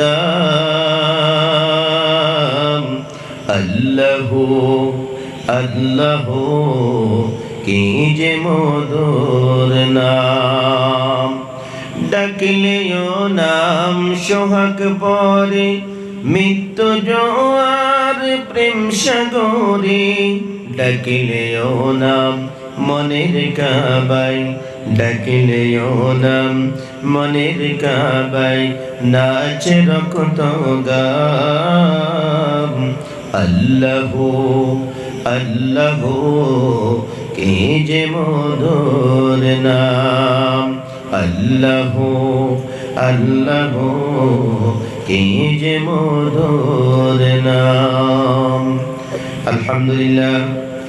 দাম আল্লাহ আল্লাহ কি যে মধুর নাম ডাকলেও নাম সোহাগ পরে মৃত্যু জোয়ার প্রেম সাগরে ডাকলেও নাম মনের কাবাই ডাকলেও নাম মনের কাবাই নাচ রক্ত গাম। আল্লাহ আল্লাহ, কে যে মধুর নাম। আল্লাহ আল্লাহ, কে যে মধুর নাম। আলহামদুলিল্লাহ।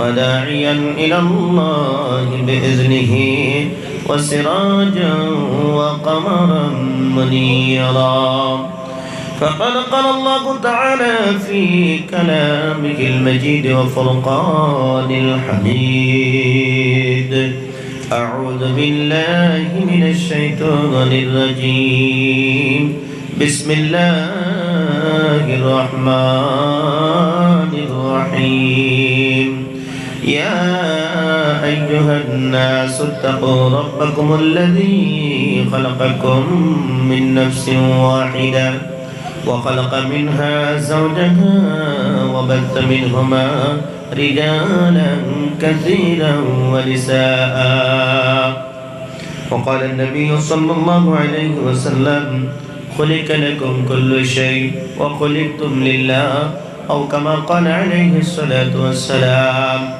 وداعيا إلى الله بإذنه وسراجا وقمرا منيرا. فقد قال الله تعالى في كلامه المجيد وفرقان الحميد. أعوذ بالله من الشيطان الرجيم. بسم الله الرحمن الرحيم. يا أيها الناس اتقوا ربكم الذي خلقكم من نفس واحدة وخلق منها زوجها وبث منهما رجالا كثيرا ونساء. وقال النبي صلى الله عليه وسلم خلق لكم كل شيء وخلقتم لله أو كما قال عليه الصلاة والسلام.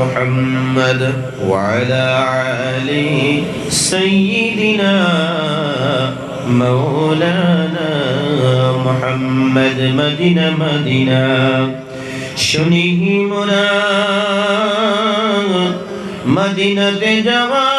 محمد وعلى آل سيدنا مولانا محمد مدينة مدينة. شنه منا مدينة جواب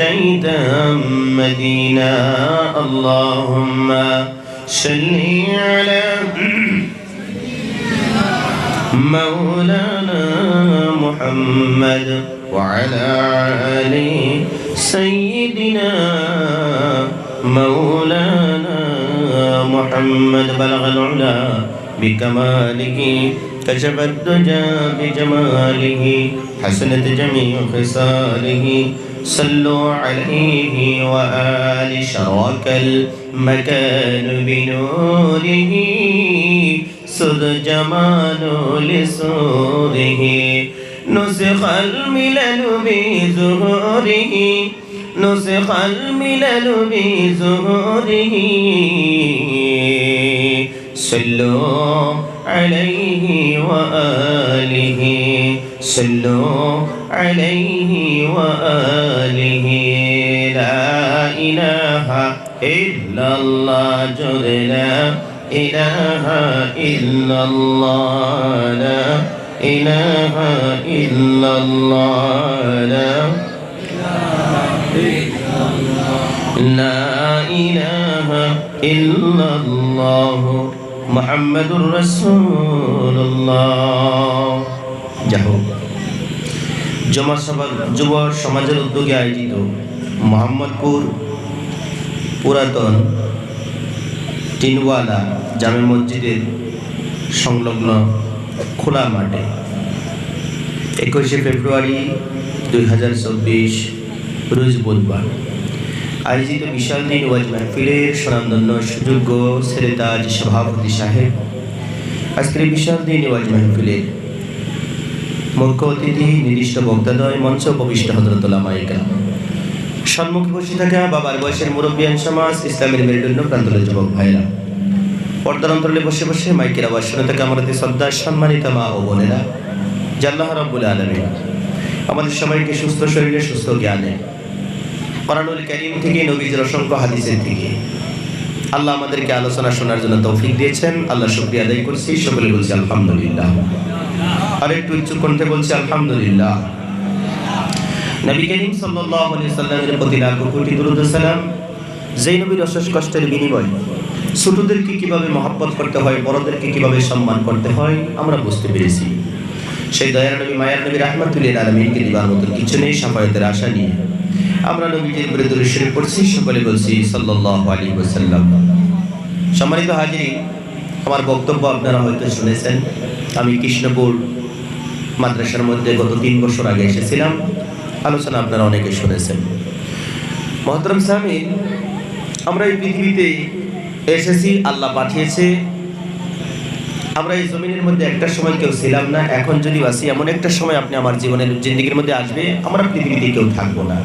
نجيتها مدينا اللهم صل على مولانا محمد وعلى آل سيدنا مولانا محمد. بلغ العلا بكماله كشف الدجى بجماله حسنت جميع خصاله. صلوا عليه وآل شرك المكان بنوره سد جمال لسوره نسخ الملل بزهوره نسخ الملل بزهوره. صلوا عليه وآله صلوا عليه وآله. لا إله إلا الله جل لا إله إلا الله لا إله إلا الله لا لا إله إلا الله. محمد رسول الله. যাহো জমা সভা যুব সমাজের উদ্যোগে আয়োজিত মোহাম্মদপুর পুরাতন টিনওয়ালা জামে মসজিদের সংলগ্ন খোলা মাঠে। একুশে ফেব্রুয়ারি দুই হাজার চব্বিশ, রোজ বুধবার। আয়োজিত বিশাল দিন ওয়াজ মাহফিলের স্বনামধন্য সুযোগ্য সেরেতাজ সভাপতি সাহেব। আজকের বিশাল দিন ওয়াজ মাহফিলের মুখ্য অতিথি নির্দিষ্ট বক্তাদয়, মঞ্চ উপবিষ্ট হজরতুল্লাহ মাইকা সম্মুখে বসে থাকা বাবার বয়সের মুরব্বিয়ান সমাজ, ইসলামের মেরুদণ্ড প্রান্তরের যুবক ভাইরা পর্দার অন্তরালে বসে বসে মাইকের আওয়াজ শুনে থাকা আমাদের শ্রদ্ধা, সম্মানিত মা ও বোনেরা। জাল্লাহ রব্বুল আলমী আমাদের সবাইকে সুস্থ শরীরে সুস্থ জ্ঞানে। করানুল করিম থেকে, নবীজের অসংখ্য হাদিসের থেকে আল্লাহ আমাদেরকে আলোচনা শোনার জন্য তৌফিক দিয়েছেন। আল্লাহ শুক্রিয়া আদায় করছি। সকলে বলছি, আলহামদুলিল্লাহ। আর একটু উচ্চ কণ্ঠে বলছি, আলহামদুলিল্লাহ। নবী করিম সাল্লাল্লাহু আলাইহি সাল্লামের প্রতি কোটি দরুদ সালাম। যেই নবীর অশেষ কষ্টের বিনিময় ছোটদেরকে কীভাবে মহাব্বত করতে হয়, বড়দেরকে কীভাবে সম্মান করতে হয়, আমরা বুঝতে পেরেছি। সেই দয়ার নবী, মায়ার নবী রাহমাতুল্লিল আলমিনকে দিবার মতন কিছু নেই, সাফায়তের আশা নিয়ে। আমরা নবীজির বিরুদ্ধে শরীফ পড়ছি সকলে বলছি সাল্লাল্লাহু আলাইহি ওয়াসাল্লাম। সম্মানিত হাজিরিন আমার বক্তব্য আপনারা হয়তো শুনেছেন। আমি কৃষ্ণপুর মাদ্রাসার মধ্যে গত তিন বছর আগে এসেছিলাম। আলোচনা আপনারা অনেকে শুনেছেন। মহতরম স্বামী, আমরা এই পৃথিবীতে এসেছি, আল্লাহ পাঠিয়েছে। আমরা এই জমিনের মধ্যে একটা সময় কেউ ছিলাম না। এখন যদি আসি এমন একটা সময় আপনি আমার জীবনের জিন্দিগির মধ্যে আসবে, আমরা পৃথিবীতে কেউ থাকব না।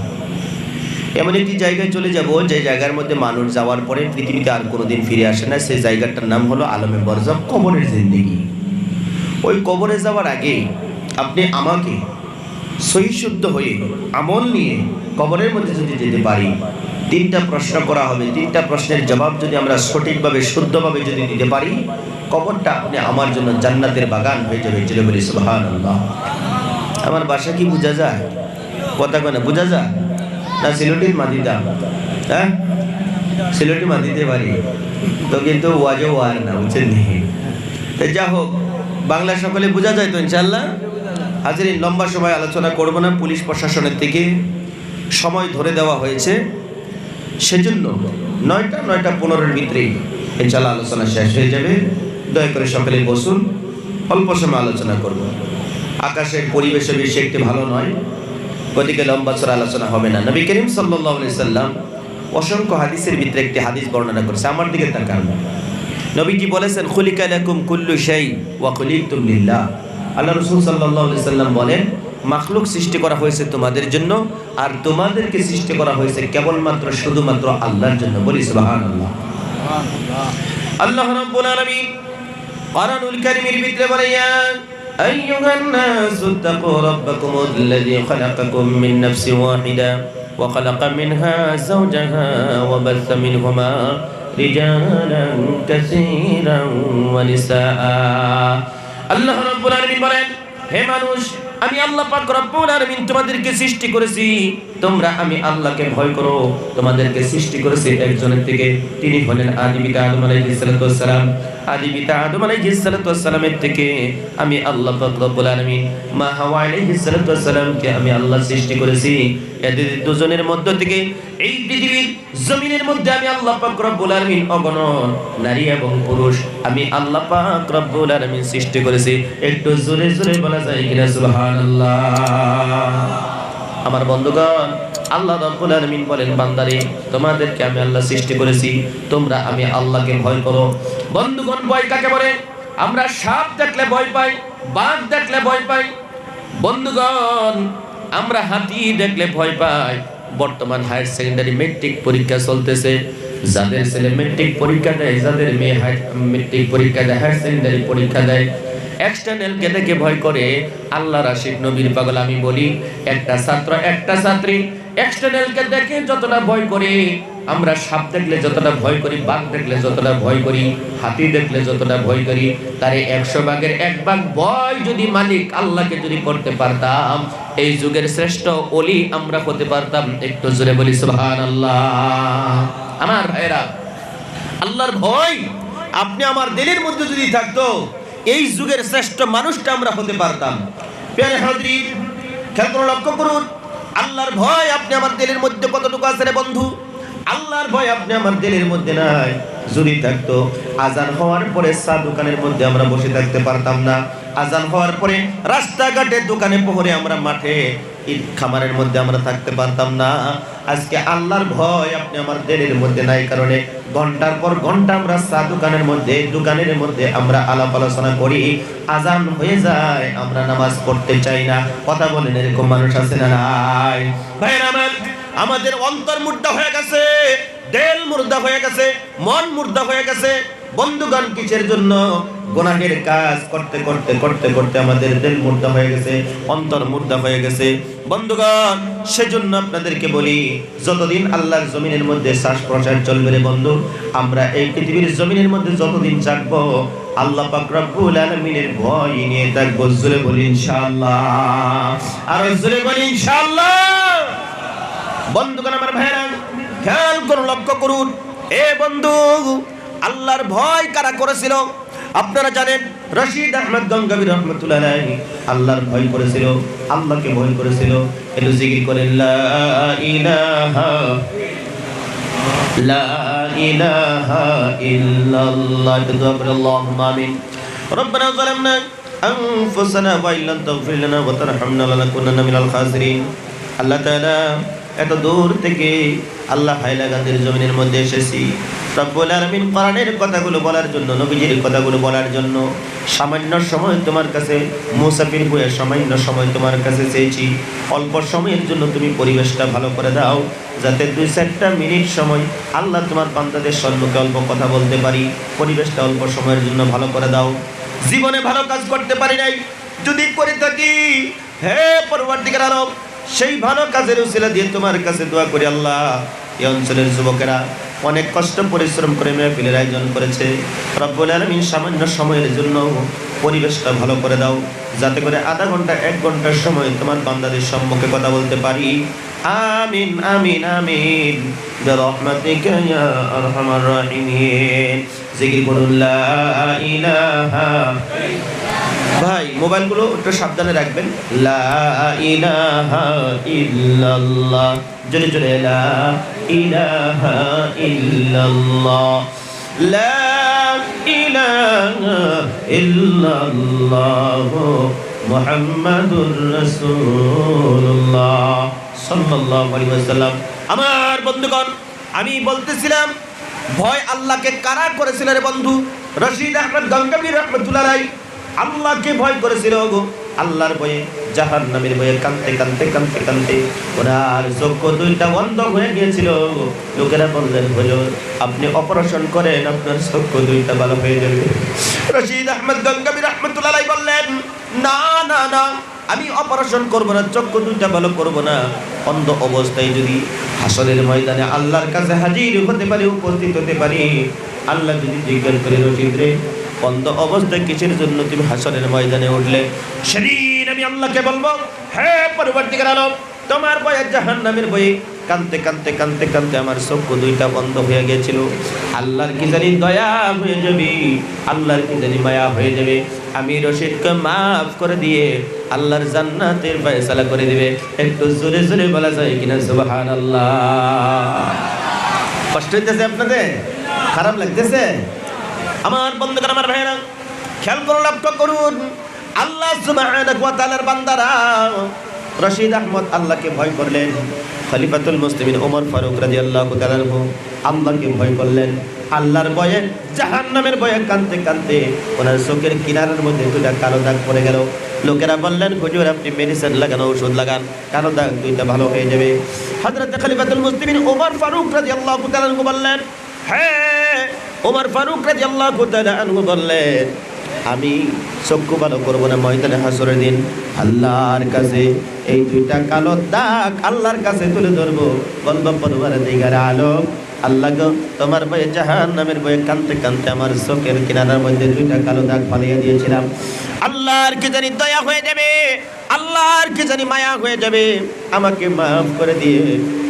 এমন একটি জায়গায় চলে যাব, যে জায়গার মধ্যে মানুষ যাওয়ার পরে পৃথিবীতে আর কোনোদিন ফিরে আসে না। সেই জায়গাটার নাম হলো আলমে বরজব কবরের জিন্দিগি। ওই কবরে যাওয়ার আগে আপনি আমাকে সহিশুদ্ধ হয়ে আমল নিয়ে কবরের মধ্যে যদি যেতে পারি, তিনটা প্রশ্ন করা হবে। তিনটা প্রশ্নের জবাব যদি আমরা সঠিকভাবে, শুদ্ধভাবে যদি দিতে পারি, কবরটা আপনি আমার জন্য জান্নাতের বাগান হয়ে যাবে। চলে বলি সুবাহান আমার বাসা কি বোঝা যায়? কথা কেন বোঝা যায়? না সিলেটির মাদিদা হ্যাঁ? সিলেটি মাদিতে পারি তো কিন্তু ওয়াজও আর না, বুঝছেন তো যা হোক, বাংলা সকলে বোঝা যায় তো ইনশাল্লাহ হাজির লম্বা সময় আলোচনা করব না, পুলিশ প্রশাসনের থেকে সময় ধরে দেওয়া হয়েছে। সেজন্য নয়টা নয়টা পনেরোর ভিতরেই ইনশাল্লাহ আলোচনা শেষ হয়ে যাবে। দয়া করে সকলে বসুন, অল্প সময় আলোচনা করব। আকাশের পরিবেশে বেশি একটি ভালো নয় গতিকে লম্বা চড়া আলোচনা হবে না। নবী করিম সাল্লাহ সাল্লাম অসংখ্য হাদিসের ভিতরে একটি হাদিস বর্ণনা করেছে। আমার দিকে তাকান। নবীজি বলেছেন খুলিকা লাকুম কুল্লু শাই ওয়া খুলিকতুম লিল্লাহ। আল্লাহ রাসূল সাল্লাল্লাহু আলাইহি সাল্লাম বলেন মাখলুক সৃষ্টি করা হয়েছে তোমাদের জন্য আর তোমাদেরকে সৃষ্টি করা হয়েছে কেবলমাত্র শুধুমাত্র আল্লাহর জন্য। বলি সুবহানাল্লাহ। আল্লাহ রাব্বুল আলামিন কোরআনুল কারীমের ভিতরে বলে ইয়া أيها الناس اتقوا ربكم الذي خلقكم من نفس واحدة وخلق منها زوجها وبث منهما رجالا كثيرا ونساء আল্লাহ রাব্বুল আলামিন বলেন হে মানুষ আমি আল্লাহ পাক রব্বুল আলামিন তোমাদেরকে সৃষ্টি করেছি তোমরা আমি আল্লাহকে ভয় করো। তোমাদেরকে সৃষ্টি করেছি একজনের থেকে তিনি হলেন আদি পিতা আদম আলাইহিস সালাতু ওয়াসসালাম। আদি পিতা আদম আলাইহিস সালাতু ওয়াসসালামের থেকে আমি আল্লাহ রব্বুল আলামিন। মা হাওয়া আলাইহিস সালাতু ওয়াসসালামকে আমি আল্লাহ সৃষ্টি করেছি। এদের দুজনের মধ্য থেকে এই পৃথিবীর জমিনের মধ্যে আমি আল্লাহ পাক রব্বুল আলামিন অগণন নারী এবং পুরুষ আমি আল্লাহ পাক রব্বুল আলামিন সৃষ্টি করেছি। একটু জোরে জোরে বলা যায় কিনা? সুবহানাল্লাহ। আমার বন্ধুগণ, আল্লাহ রব্বুল আলামিন বলেন, বান্দারে, তোমাদেরকে আমি আল্লাহ সৃষ্টি করেছি, তোমরা আমি আল্লাহকে ভয় করো। বন্ধুগণ, ভয় কাকে বলে? আমরা সাপ দেখলে ভয় পাই, বাঘ দেখলে ভয় পাই। বন্ধুগণ, আমরা হাতি দেখলে ভয় পাই। বর্তমান হায়ার সেকেন্ডারি মেট্রিক পরীক্ষা চলতেছে। যাদের ছেলে মেট্রিক পরীক্ষা দেয়, যাদের মেয়ে মেট্রিক পরীক্ষা দেয়, হায়ার সেকেন্ডারি পরীক্ষা দেয় এক্সটার্নালকে দেখে ভয় করে? আল্লাহ রাশিদ নবীর পাগল, আমি বলি, একটা ছাত্র, একটা ছাত্রী। এক্সটার্নালকে দেখে যতটা ভয় করে? আমরা সাপ দেখলে যতটা ভয় করি, বাঘ দেখলে যতটা ভয় করি, হাতি দেখলে যতটা ভয় করি, তারে একশো বাঘের এক বাঘ ভয় যদি মালিক আল্লাহকে যদি করতে পারতাম, এই যুগের শ্রেষ্ঠ অলি আমরা হতে পারতাম। একটু জোরে বলি, সুবহানাল্লাহ। আমার ভাইরা আল্লাহর ভয়, আপনি আমার দিলের মধ্যে যদি থাকতো এই যুগের শ্রেষ্ঠ মানুষটা আমরা হতে পারতাম। খেয়াল করে লক্ষ্য করুন। আল্লাহর ভয় আপনি আমার দিলের মধ্যে কতটুকু আছে রে বন্ধু? আল্লাহর ভয় আপনি আমার দিলের মধ্যে নাই। যদি থাকতো, আজান হওয়ার পরে চা দোকানের মধ্যে আমরা বসে থাকতে পারতাম না। আজান হওয়ার পরে রাস্তাঘাটের দোকানে পোহরে আমরা মাঠে খামারের মধ্যে আমরা থাকতে পারতাম না। আজকে আল্লাহর ভয় আপনি আমার দিলের মধ্যে নাই, কারণে ঘণ্টার পর ঘণ্টা আমরা চা দোকানের মধ্যে দোকানের মধ্যে আমরা আলাপ আলোচনা করি। আজান হয়ে যায়, আমরা নামাজ পড়তে চাই না। কথা বলেন, এরকম মানুষ আছে না নাই? ভাই আমাদের অন্তর মুর্দা হয়ে গেছে, দেল মুর্দা হয়ে গেছে, মন মুর্দা হয়ে গেছে। বন্ধুগণ কিসের জন্য? গোনাহের কাজ করতে করতে করতে করতে আমাদের দিল মুর্দা হয়ে গেছে, অন্তর মুর্দা হয়ে গেছে। বন্ধুগণ, সেজন্য আপনাদেরকে বলি, যতদিন আল্লাহর জমিনের মধ্যে শ্বাস প্রশ্বাস চলবে রে বন্ধু, আমরা এই পৃথিবীর জমিনের মধ্যে যতদিন থাকব, আল্লাহ পাক রব্বুল আলামিনের ভয় নিয়ে থাকব। জোরে বলি ইনশাআল্লাহ। আর জোরে বলি ইনশাআল্লাহ। বন্ধুগণ আমার ভাইরা খেয়াল করুন, লক্ষ্য করুন। এ বন্ধু, আল্লাহর ভয় কারা করেছিল? আপনারা জানেন, রশিদ আহমদ গঙ্গাবী রহমতুল্লাহ আল্লাহর ভয় করেছিল, আল্লাহকে ভয় করেছিল। করেন আল্লাহ এত দূর থেকে আল্লাহ হাইলাকান্দির জমিনের মধ্যে এসেছি। রব্বুল আলামিন কোরআনের কথাগুলো বলার জন্য, নবীজির কথাগুলো বলার জন্য সামান্য সময় তোমার কাছে, মুসাফির হয়ে সামান্য সময় তোমার কাছে চেয়েছি। অল্প সময়ের জন্য তুমি পরিবেশটা ভালো করে দাও, যাতে দুই চারটা মিনিট সময় আল্লাহ তোমার বান্দাদের সম্মুখে অল্প কথা বলতে পারি, পরিবেশটা অল্প সময়ের জন্য ভালো করে দাও। জীবনে ভালো কাজ করতে পারি নাই, যদি করে থাকি, হে পরবর্তীকার আরব সেই ভালো কাজের উসিলা দিয়ে তোমার কাছে দোয়া করি আল্লাহ। এই অঞ্চলের যুবকেরা অনেক কষ্ট পরিশ্রম করে মেহফিলের আয়োজন করেছে রব্বুল আলমিন সামান্য সময়ের জন্য পরিবেশটা ভালো করে দাও যাতে করে আধা ঘন্টা এক ঘন্টার সময় তোমার বান্দাদের সম্মুখে কথা বলতে পারি আমিন আমিন আমিন برحمتك يا أرحم الراحمين জিকির করুন লা ইলাহা ভাই, মোবাইলগুলো একটু সাবধানে রাখবেন। লা জোরে জোরে, লা লা আমার বন্ধুগণ, আমি বলতেছিলাম, ভয় আল্লাহকে কারা করেছিল বন্ধু? রশিদ আহমদ গঙ্গাবী রহমতুল্লাহ আল্লাহকে ভয় করেছিল গো। আল্লাহর ভয়ে জাহান নামের ভয়ে কানতে কানতে কানতে কানতে ওনার চক্ষু দুইটা বন্ধ হয়ে গিয়েছিল লোকেরা বললেন, হুজুর, আপনি অপারেশন করেন, আপনার চক্ষু দুইটা ভালো হয়ে যাবে। রশিদ আহমদ গঙ্গাবী রহমতুল্লাহ বললেন, না না না, আমি অপারেশন করব না চক্ষু দুইটা ভালো করব না। অন্ধ অবস্থায় যদি হাসরের ময়দানে আল্লাহর কাছে হাজির হতে পারি, উপস্থিত হতে পারি, আল্লাহ যদি জিজ্ঞাসা করে, রশিদ রে অন্ধ অবস্থায় কিসের জন্য তুমি হাসনের ময়দানে উঠলে? সেদিন আমি আল্লাহকে বলব, হে পরবর্তীকার আলম, তোমার বয়ে জাহান নামের বয়ে কানতে কানতে কানতে কানতে আমার চক্ষু দুইটা বন্ধ হয়ে গেছিল আল্লাহর কি জানি দয়া হয়ে যাবে? আল্লাহর কি জানি মায়া হয়ে যাবে? আমি রশিদকে মাফ করে দিয়ে আল্লাহর জান্নাতের ফয়সালা করে দিবে। একটু জোরে জোরে বলা যায় কিনা, সুবহানাল্লাহ। কষ্ট হইতেছে আপনাদের? খারাপ লাগতেছে? আমার বন্ধুগণ, আমার ভাইরা খেয়াল করুন লক্ষ্য করুন। আল্লাহ সুবহানাহু বান্দারা রশিদ আহমদ আল্লাহকে ভয় করলেন। খলিফাতুল মুসলিমিন ওমর ফারুক রাদিয়াল্লাহু তাআলা আল্লাহকে ভয় করলেন। আল্লাহর ভয়ে, জাহান্নামের ভয়ে কানতে কানতে ওনার চোখের কিনারের মধ্যে দুটা কালো দাগ পড়ে গেল। লোকেরা বললেন, হুজুর, আপনি মেডিসিন লাগান, ওষুধ লাগান, কালো দাগ দুইটা ভালো হয়ে যাবে। হযরত খলিফাতুল মুসলিমিন ওমর ফারুক রাদিয়াল্লাহু তাআলা বললেন হ্যাঁ। ওমর ফারুক রাদিয়াল্লাহু তাআলা আনহু বললেন, আমি চক্ষু ভালো করব না ময়দানে হাসরের দিন। আল্লাহর কাছে এই দুইটা কালো দাগ আল্লাহর কাছে তুলে ধরবো। বলব পরিবারের দিগার আলো আল্লাহ গো তোমার বয়ে জাহান নামের বয়ে কানতে কানতে আমার চোখের কিনারার মধ্যে দুইটা কালো দাগ ফালিয়ে দিয়েছিলাম। আল্লাহর কি জানি দয়া হয়ে যাবে? আল্লাহর কি জানি মায়া হয়ে যাবে? আমাকে মাফ করে দিয়ে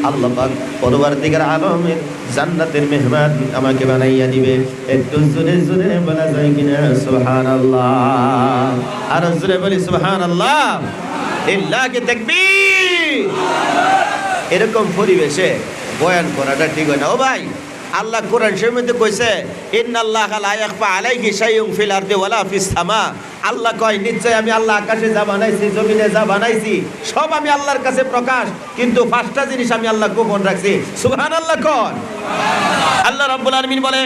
আল্লাহ পাক পরবার দিকের আলমের জান্নাতের মেহমান আমাকে বানাইয়া দিবে। একটু জোরে জোরে বলা যায় কিনা? সুবহান আল্লাহ আর জোরে বলি সুবহান আল্লাহ ইল্লাহকে তাকবীর। এরকম পরিবেশে বয়ান করাটা ঠিক হয় না। ও ভাই আল্লাহ কোরআন মধ্যে কইছে, ইন্নাল্লাহ লা ইয়াখফা আলাইহি শাইউন ফিল আরদি ওয়ালা ফিস সামা। আল্লাহ কয় নিশ্চয় আমি আল্লাহ আকাশে যা বানাইছি, জমিনে যা বানাইছি, সব আমি আল্লাহর কাছে প্রকাশ, কিন্তু পাঁচটা জিনিস আমি আল্লাহ গোপন রাখছি। সুবহানাল্লাহ কন। আল্লাহ রাব্বুল আলামিন বলে,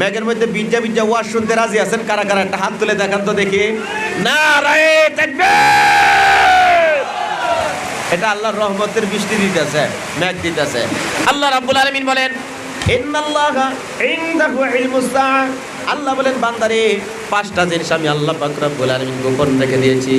মেঘের মধ্যে বিজ্জা বিজ্জা ওয়াজ শুনতে রাজি আছেন? কারা কারা? একটা হাত তুলে দেখান তো দেখি। না রায়ে তাকবীর। এটা আল্লাহর রহমতের বৃষ্টি দিতেছে, মেঘ দিতেছে। আল্লাহ রাব্বুল আলামিন বলেন আল্লাহ বলেন, বান্দারে, পাঁচটা জিনিস আমি আল্লাহ পাক রব্বুল আলামিন গোপন রেখে দিয়েছি।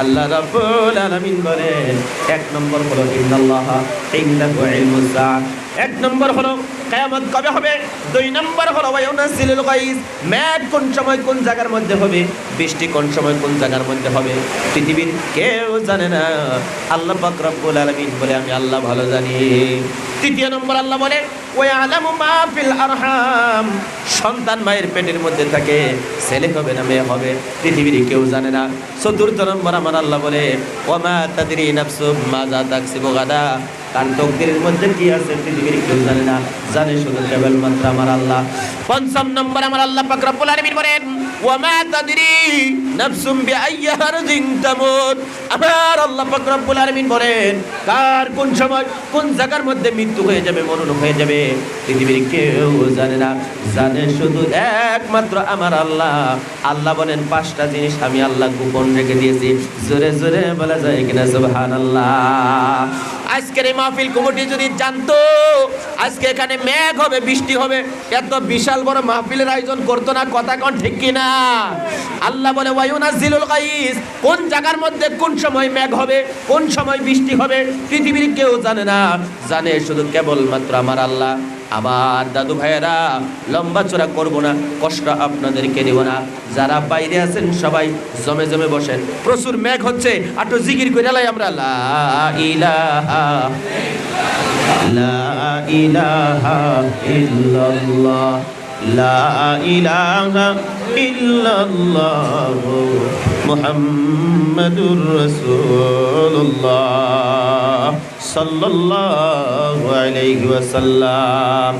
আল্লাহ রাব্বুল আলামিন বলেন, এক নম্বর হলো ইন্নাল্লাহা ইনদাহু ইলমুস সাআ। এক নম্বর হলো, কিয়ামত কবে হবে? দুই নম্বর হলো ওয়ায়ুনাজিলুল গাইজ, মেঘ কোন সময় কোন জায়গার মধ্যে হবে? বৃষ্টি কোন সময় কোন জায়গার মধ্যে হবে? পৃথিবীর কেউ জানে না। আল্লাহ পাক রব্বুল আলামিন বলে, আমি আল্লাহ ভালো জানি। তৃতীয় নম্বর আল্লাহ বলে সন্তান মায়ের পেটের মধ্যে থাকে, ছেলে হবে না মেয়ে হবে, পৃথিবীর কেউ জানে না। চতুর্থ নম্বর আমার আল্লাহ বলে, ওমা তাদরি নাফসু মাজা তাকসিবু গাদা। কার তকদিরের মধ্যে কি আছে, পৃথিবীর কেউ জানে না। জানে শুধু আমার আল্লাহ। পঞ্চম নম্বর আমার আল্লাহ পাক রব্বুল বলেন ওয়ামা তাদরি নাফসুম বিআইয়ি আরদিন তামুত। আমার আল্লাহ পাক রব্বুল বলেন, কার কোন সময় কোন জায়গার মধ্যে মৃত্যু হয়ে যাবে মরণ হয়ে যাবে? পৃথিবীর কেউ জানে না, জানে শুধু একমাত্র আমার আল্লাহ। আল্লাহ বলেন, পাঁচটা জিনিস আমি আল্লাহ গোপন রেখে দিয়েছি। জোরে জোরে বলা যায় কিনা, সুবহানাল্লাহ। আজকের এই মাহফিল যদি জানতো, আজকে এখানে মেঘ হবে, বৃষ্টি হবে, এত বিশাল বড় মাহফিলের আয়োজন করতো না, কথা কোন ঠিক কিনা? আল্লাহ বলে ওয়ায়ুনাজিলুল কোন জায়গার মধ্যে কোন সময় মেঘ হবে, কোন সময় বৃষ্টি হবে, পৃথিবীর কেউ জানে না। জানে শুধু কেবলমাত্র আমার আল্লাহ। আমার দাদু ভাইয়েরা, লম্বা চড়া করব না, কষ্ট আপনাদেরকে দেব না। যারা বাইরে আছেন, সবাই জমে জমে বসেন। প্রচুর মেঘ হচ্ছে, আটো জিকির করে লাই আমরা। লা ইলাহা, লা সাল্লাল্লাহু আলাইহি ওয়াসাল্লাম